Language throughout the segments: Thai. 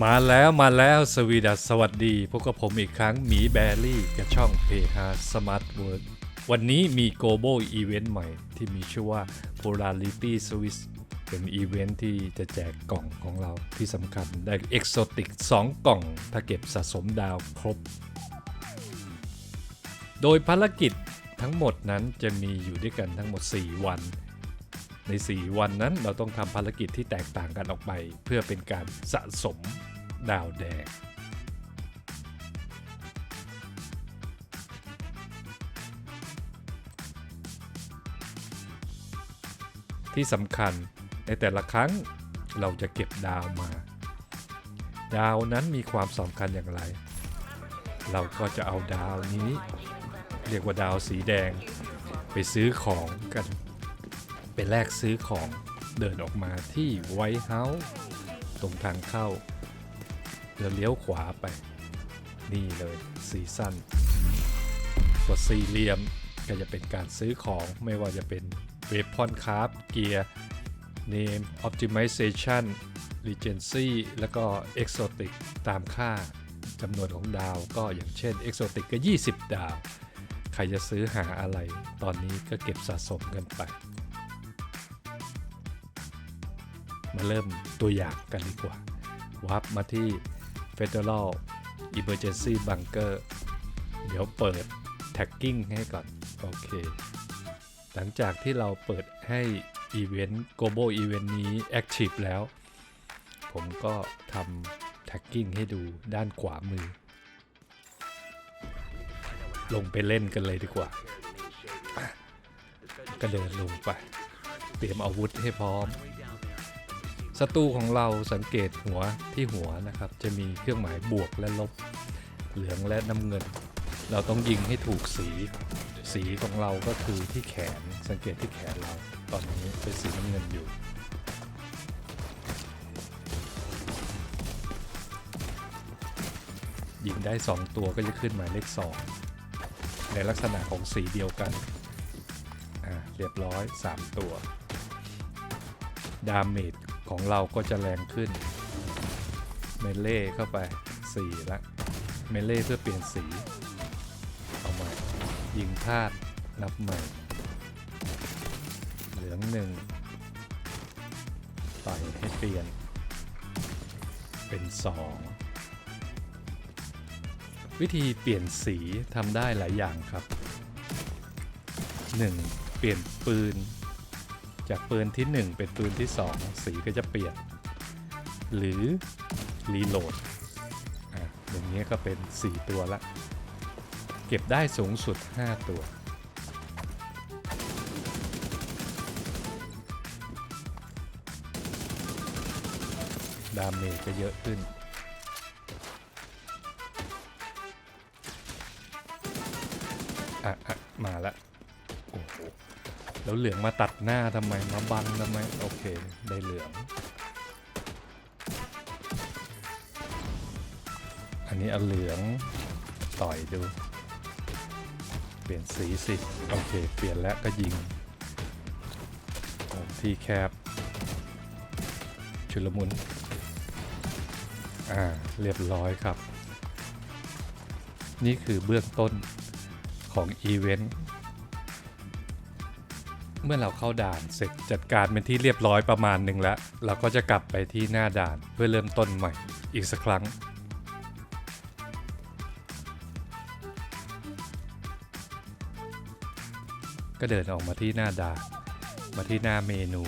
มาแล้วมาแล้วสวีดัสสวัสดี พบกับผมอีกครั้งหมีแบรี่กับช่อง p h Smart Work วันนี้มี Global Event ใหม่ที่มีชื่อว่า Polarity Swiss เป็นอีเวนท์ที่จะแจกกล่องของเราที่สำคัญได้ Exotic 2 กล่อง ถ้าเก็บสะสมดาวครบ โดยภารกิจทั้งหมดนั้นจะมีอยู่ด้วยกันทั้งหมด 4 วัน ใน 4 วันนั้นเราต้องทำภารกิจที่แตกต่างกันออกไป เพื่อเป็นการสะสมดาวแดง ที่สำคัญในแต่ละครั้งเราจะเก็บดาวมา ดาวนั้นมีความสำคัญอย่างไร เราก็จะเอาดาวนี้ เรียกว่าดาวสีแดง ไปซื้อของกัน ไปแลกซื้อของเดินออกมาที่ไวท์เฮาส์ตรงทางเข้าเดินเลี้ยวขวาไป นี่เลยซีซั่นกดสี่เหลี่ยมก็จะเป็นการซื้อของไม่ว่าจะเป็นเวพอนคราฟเกียร์ Name Optimization Regency แล้วก็ Exotic ตามค่าจำนวนของดาวก็อย่างเช่น Exotic ก็ 20 ดาว ใครจะซื้อหาอะไรตอนนี้ก็เก็บสะสมกันไป มาเริ่มตัวอย่างกันดีกว่า วับมาที่ Federal Emergency Bunker เดี๋ยวเปิด Tagging ให้ก่อน โอเค หลังจากที่เราเปิดให้อีเวนต์ global event นี้ active แล้ว ผมก็ทำ tagging ให้ดูด้านขวามือ ลงไปเล่นกันเลยดีกว่า ก็เดินลงไป เตรียมอาวุธให้พร้อม ศัตรูของเราสังเกตหัวที่หัวนะครับ จะมีเครื่องหมายบวกและลบ เหลืองและน้ำเงิน เราต้องยิงให้ถูกสีสีของเราก็คือที่แขนสังเกตที่แขนเรา ตอนนี้เป็นสีน้ำเงินอยู่ ยิงได้ 2 ตัวก็จะขึ้นหมายเลข 2 ในลักษณะของสีเดียวกัน อ่าเรียบร้อย 3 ตัว ดาเมจ ของเราก็จะแรงขึ้น เมเล่เข้าไป 4 ละ เมเล่เพื่อเปลี่ยนสี เอาใหม่ ยิงพลาด นับใหม่ เหลืองหนึ่งต่อยให้เปลี่ยน เป็น2วิธีเปลี่ยนสีทำได้หลายอย่างครับ 1. เปลี่ยนปืน จากปืนที่ 1 เป็นปืนที่ 2 สีก็จะเปลี่ยน หรือรีโหลดอะอย่างนี้ก็เป็น 4 ตัวละ เก็บได้สูงสุด 5 ตัว ดาเมจก็เยอะขึ้นอะอะมาละโอ้โห แล้วเหลืองมาตัดหน้าทำไม มาบังทำไม โอเค ได้เหลือง อันนี้เอาเหลืองต่อยดู เปลี่ยนสีสิ โอเค เปลี่ยนแล้วก็ยิงที่แคบ ชุลมุน อ่า เรียบร้อยครับ นี่คือเบื้องต้นของอีเวนต์ เมื่อเราเข้าด่านเสร็จจัดการเป็นที่เรียบร้อยประมาณหนึ่งแล้ว เราก็จะกลับไปที่หน้าด่านเพื่อเริ่มต้นใหม่อีกสักครั้ง ก็เดินออกมาที่หน้าด่าน มาที่หน้าเมนู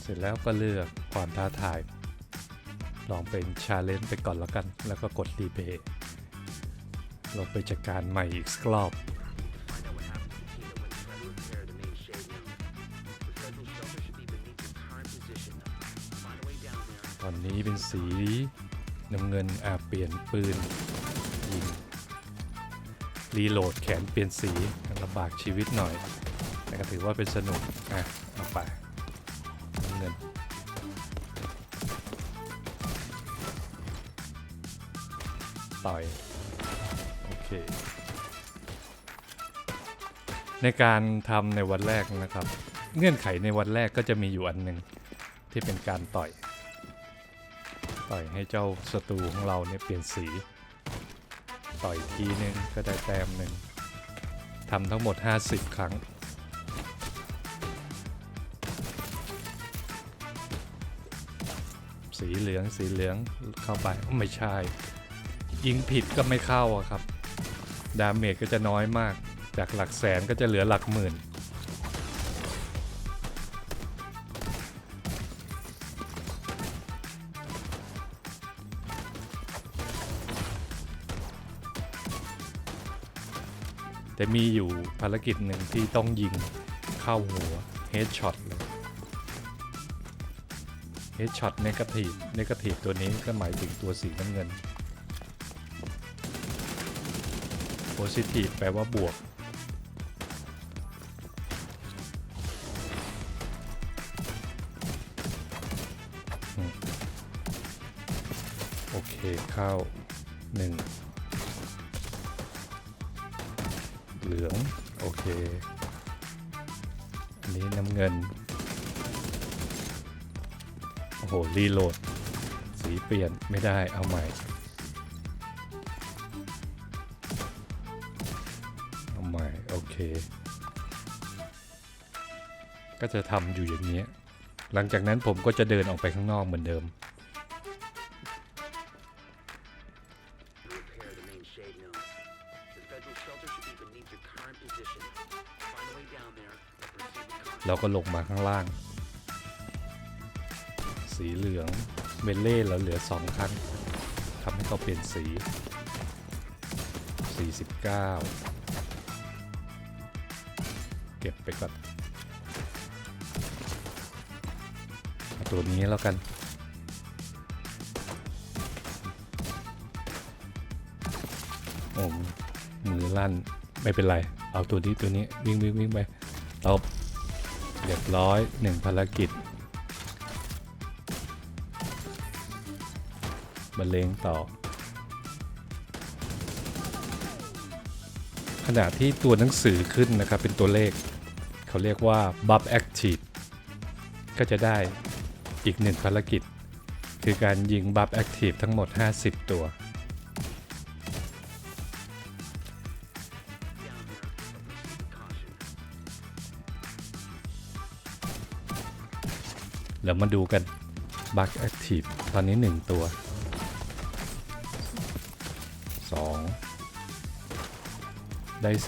เสร็จแล้วก็เลือกความท้าทาย ลองเป็นชาเลนจ์ไปก่อนแล้วกัน แล้วก็กดรีเพย์ลงไปจัดการใหม่อีกรอบ ตอนนี้เป็นสีน้ำเงินอาเปลี่ยนปืนยิงรีโหลดแขนเปลี่ยนสีลำบากชีวิตหน่อย แต่ก็ถือว่าเป็นสนุกอะเอาไปน้ำเงินต่อยโอเคในการทำในวันแรกนะครับ เงื่อนไขในวันแรกก็จะมีอยู่อันหนึ่งที่เป็นการต่อย ต่อยให้เจ้าศัตรูของเราเนี่ยเปลี่ยนสี ต่อยทีนึงก็ได้แต้มหนึ่งทำทั้งหมด 50 ครั้ง สีเหลืองสีเหลืองเข้าไปไม่ใช่ ยิงผิดก็ไม่เข้าอะครับ ดาเมจก็จะน้อยมาก จากหลักแสนก็จะเหลือหลักหมื่น แต่มีอยู่ภารกิจหนึ่งที่ต้องยิงเข้าหัว Headshot เลย Headshot Negative Negative ตัวนี้ก็หมายถึงตัวสีน้ำเงิน Positive แปลว่าบวก โอเค เข้าหนึ่ง เหลือง โอเค อันนี้น้ำเงิน โอ้โห รีโหลด สีเปลี่ยนไม่ได้เอาใหม่ เอาใหม่ โอเค ก็จะทำอยู่อย่างนี้ หลังจากนั้นผมก็จะเดินออกไปข้างนอกเหมือนเดิม เราก็ลงมาข้างล่าง สีเหลืองเมเล่เราเหลือสองครั้งทำให้เขาเปลี่ยนสี 49 เก็บไปก่อนตัวนี้แล้วกันโอ้มือลั่นไม่เป็นไร เอาตัวนี้ตัวนี้วิ่งวิ่งวิ่งไปตบ เรียบร้อยหนึ่งภารกิจบรรเลงต่อ ขณะที่ตัวหนังสือขึ้นนะครับ เป็นตัวเลข เขาเรียกว่า buff active ก็จะได้อีกหนึ่งภารกิจ คือการยิง buff active ทั้งหมด 50 ตัว แล้วมาดูกัน Bug Active ตอนนี้ 1 ตัว 2 ได้ 48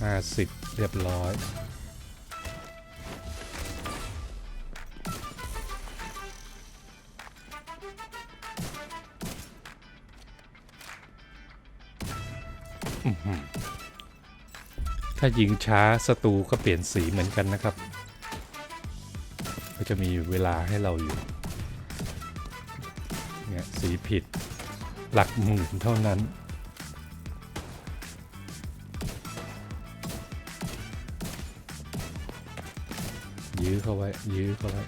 49 50 เรียบร้อยอืม ถ้ายิงช้าศัตรูก็เปลี่ยนสีเหมือนกันนะครับ ก็จะมีเวลาให้เราอยู่เนี่ยสีผิดหลักหมื่นเท่านั้น ยื้อเข้าไว้ ยื้อเข้าไว้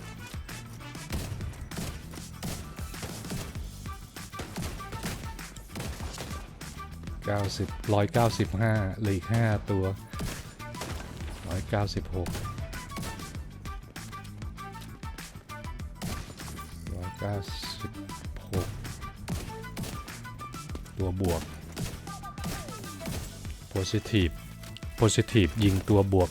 เก้าสิบร้อยเก้าสิบห้าเหลืออีกห้าตัวร้อยเก้าสิบหกร้อยเก้าสิบหกตัวบวก positive positive ยิงตัวบวก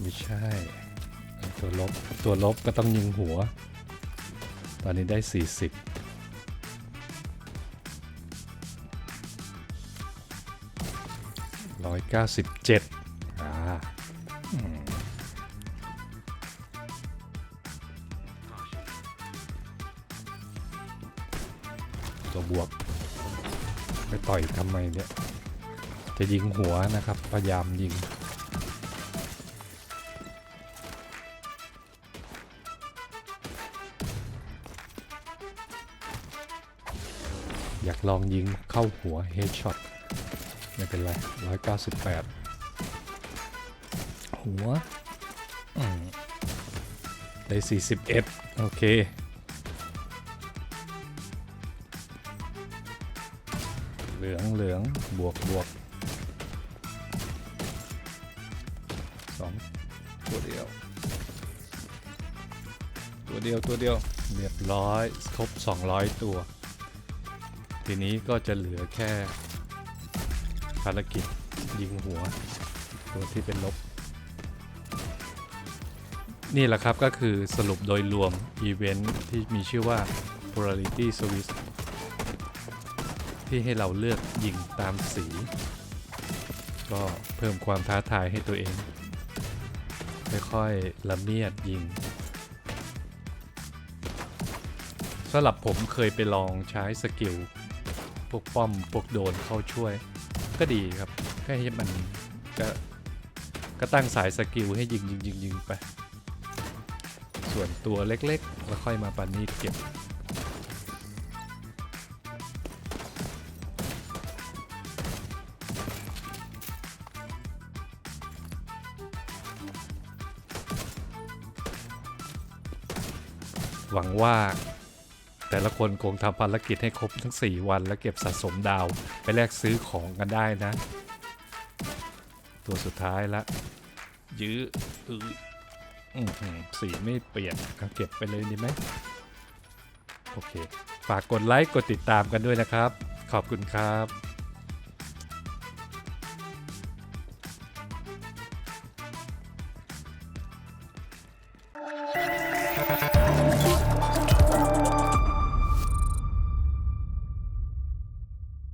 ไม่ใช่ ตัวลบ ตัวลบก็ต้องยิงหัว ตอนนี้ได้ 40 197อ่าอืม Caution. ตัวบวก ไปต่อยทำไมเนี่ย จะยิงหัวนะครับ พยายามยิง อยากลองยิงเข้าหัว Headshot ไม่เป็นไร 198 หัวได้ 41 โอเค เหลืองเหลืองบวกบวกสองตัวเดียว ตัวเดียวตัวเดียว เรียบร้อย ครบ 200 ตัว ทีนี้ก็จะเหลือแค่ภารกิจยิงหัว ตัวที่เป็นลบ นี่แหละครับก็คือสรุปโดยรวมอีเวนท์ที่มีชื่อว่า Polarity Swiss ที่ให้เราเลือกยิงตามสี ก็เพิ่มความท้าทายให้ตัวเองค่อยๆละเมียดยิงสำหรับผมเคยไปลองใช้สกิล พวกป้อมพวกโดนเข้าช่วย ก็ดีครับแค่ให้มันก็ก็ตั้งสายสกิลให้ยิงยิงยิงยิงไป ส่วนตัวเล็กๆ แล้วค่อยมาปานีตเก็บหวังว่า แต่ละคนคงทำภารกิจให้ครบทั้ง 4 วัน แล้วเก็บสะสมดาวไปแลกซื้อของกันได้นะ ตัวสุดท้ายละ ยื้ออืออือหือสีไม่เปลี่ยนก็เก็บไปเลยดีไหมโอเค ฝากกดไลค์กดติดตามกันด้วยนะครับ ขอบคุณครับ